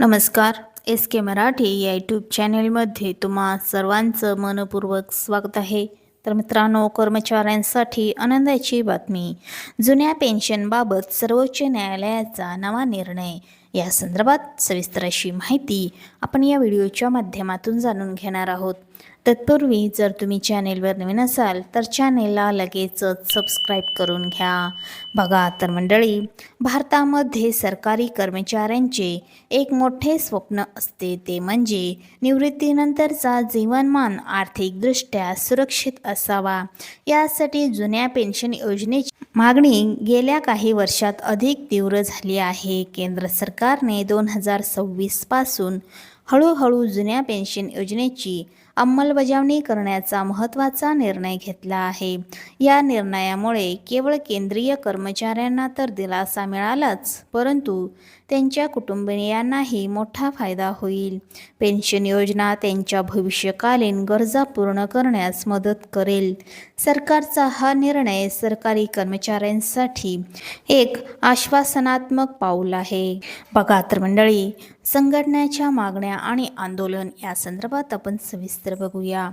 नमस्कार. एस के मराठी या यूट्यूब चॅनेलमध्ये तुम्हा सर्वांचं मनपूर्वक स्वागत आहे. तर मित्रांनो कर्मचाऱ्यांसाठी आनंदाची बातमी. जुन्या पेन्शनबाबत सर्वोच्च न्यायालयाचा नवा निर्णय. या संदर्भात सविस्तर अशी माहिती आपण या व्हिडिओच्या माध्यमातून जाणून घेणार आहोत. तत्पूर्वी जर तुम्ही चॅनेलवर नवीन असाल तर चॅनेलला लगेचच सबस्क्राईब करून घ्या. बघा तर मंडळी भारतामध्ये सरकारी कर्मचाऱ्यांचे एक मोठे स्वप्न असते ते म्हणजे निवृत्तीनंतरचा जीवनमान आर्थिकदृष्ट्या सुरक्षित असावा. यासाठी जुन्या पेन्शन योजनेची मागणी गेल्या काही वर्षात अधिक तीव्र झाली आहे. केंद्र सरकार सरकारने दोन हजार सव्वीसपासून हळूहळू जुन्या पेन्शन योजनेची अंमलबजावणी करण्याचा महत्त्वाचा निर्णय घेतला आहे. या निर्णयामुळे केवळ केंद्रीय कर्मचाऱ्यांना तर दिलासा मिळालाच परंतु त्यांच्या कुटुंबियांनाही मोठा फायदा होईल. पेन्शन योजना त्यांच्या भविष्यकालीन गरजा पूर्ण करण्यास मदत करेल. सरकारचा हा निर्णय सरकारी कर्मचाऱ्यांसाठी एक आश्वासनात्मक पाऊल आहे. बघा तर मंडळी संघटनेच्या मागण्या आणि आंदोलन या संदर्भात आपण सविस्तर बघूया.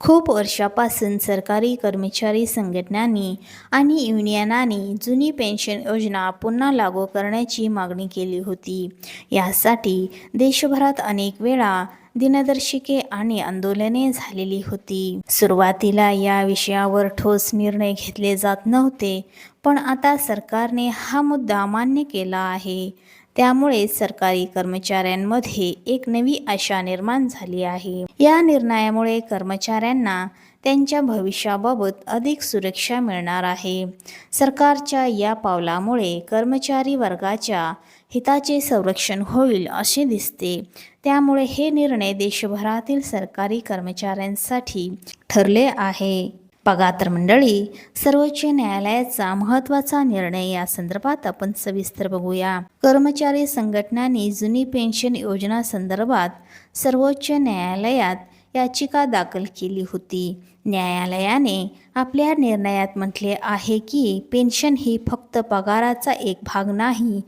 खूप वर्षापासून सरकारी कर्मचारी संघटनांनी आणि युनियनांनी जुनी पेन्शन योजना पुन्हा लागू करण्याची मागणी केली होती. यासाठी देशभरात अनेक वेळा दिनदर्शिके आणि आंदोलने झालेली होती. सुरुवातीला या विषयावर ठोस निर्णय घेतले जात नव्हते पण आता सरकारने हा मुद्दा मान्य केला आहे. त्यामुळे सरकारी कर्मचाऱ्यांमध्ये एक नवी आशा निर्माण झाली आहे. या निर्णयामुळे कर्मचाऱ्यांना त्यांच्या भविष्याबाबत अधिक सुरक्षा मिळणार आहे. सरकारच्या या पावलामुळे कर्मचारी वर्गाच्या हिताचे संरक्षण होईल असे दिसते. त्यामुळे हे निर्णय देशभरातील सरकारी कर्मचाऱ्यांसाठी ठरले आहे. बघा मंडळी सर्वोच्च न्यायालयाचा महत्त्वाचा निर्णय या संदर्भात आपण सविस्तर बघूया. कर्मचारी संघटनांनी जुनी पेन्शन योजना संदर्भात सर्वोच्च न्यायालयात याचिका दाखल केली होती. न्यायालयाने आपल्या निर्णयात म्हटले आहे की पेन्शन ही फक्त पगाराचा एक भाग नाही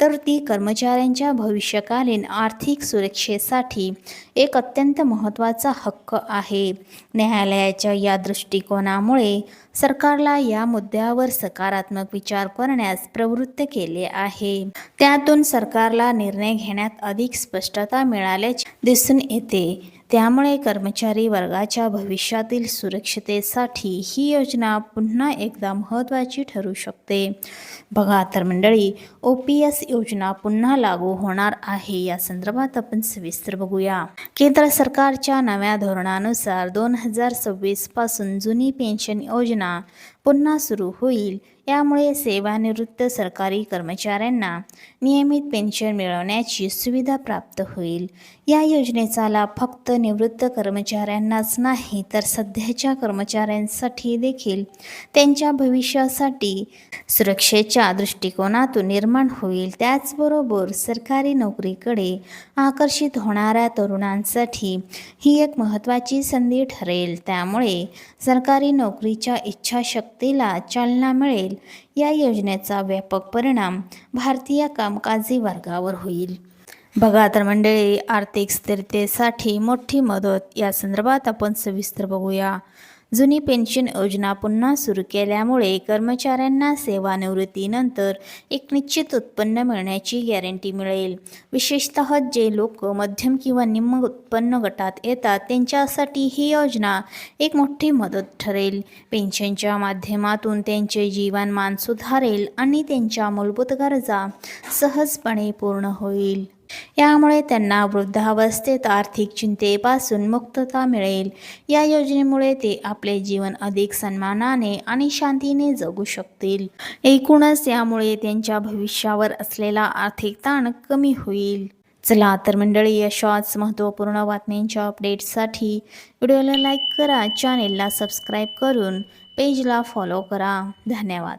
तर ती कर्मचाऱ्यांच्या भविष्यकालीन आर्थिक सुरक्षेसाठी एक अत्यंत महत्त्वाचा हक्क आहे. न्यायालयाच्या या दृष्टिकोनामुळे सरकारला या मुद्द्यावर सकारात्मक विचार करण्यास प्रवृत्त केले आहे. त्यातून सरकारला निर्णय घेण्यात अधिक स्पष्टता मिळाल्याचे दिसून येते. त्यामुळे कर्मचारी वर्गाच्या भविष्यातील सुरक्षतेसाठी ही योजना पुन्हा एकदा महत्त्वाची ठरू शकते. बघा तर मंडळी ओ पी एस योजना पुन्हा लागू होणार आहे. या संदर्भात आपण सविस्तर बघूया. केंद्र सरकारच्या नव्या धोरणानुसार दोन हजार सव्वीसपासून जुनी पेन्शन योजना पुन्हा सुरू होईल. यामुळे सेवानिवृत्त सरकारी कर्मचाऱ्यांना नियमित पेन्शन मिळवण्याची सुविधा प्राप्त होईल. या योजनेचा लाभ फक्त निवृत्त कर्मचाऱ्यांनाच नाही तर सध्याच्या कर्मचाऱ्यांसाठी देखील त्यांच्या भविष्यासाठी सुरक्षेच्या दृष्टिकोनातून निर्माण होईल. त्याचबरोबर सरकारी नोकरीकडे आकर्षित होणाऱ्या तरुणांसाठी ही एक महत्त्वाची संधी ठरेल. त्यामुळे सरकारी नोकरीच्या इच्छाशक्तीला चालना मिळेल. या योजनेचा व्यापक परिणाम भारतीय कामकाजी वर्गावर होईल. बघा तर मंडळी आर्थिक स्थिरतेसाठी मोठी मदत या संदर्भात आपण सविस्तर बघूया. जुनी पेन्शन योजना पुन्हा सुरू केल्यामुळे कर्मचाऱ्यांना सेवानिवृत्तीनंतर एक निश्चित उत्पन्न मिळण्याची गॅरंटी मिळेल. विशेषतः जे लोक मध्यम किंवा निम्न उत्पन्न गटात येतात त्यांच्यासाठी ही योजना एक मोठी मदत ठरेल. पेन्शनच्या माध्यमातून त्यांचे जीवनमान सुधारेल आणि त्यांच्या मूलभूत गरजा सहजपणे पूर्ण होईल. यामुळे त्यांना वृद्धावस्थेत आर्थिक चिंतेपासून मुक्तता मिळेल. या योजनेमुळे ते आपले जीवन अधिक सन्मानाने आणि शांतीने जगू शकतील. एकूणच यामुळे त्यांच्या भविष्यावर असलेला आर्थिक ताण कमी होईल. चला तर मंडळी अशाच महत्त्वपूर्ण बातम्यांच्या अपडेट्ससाठी व्हिडिओला लाईक करा चॅनेलला सबस्क्राईब करून पेजला फॉलो करा. धन्यवाद.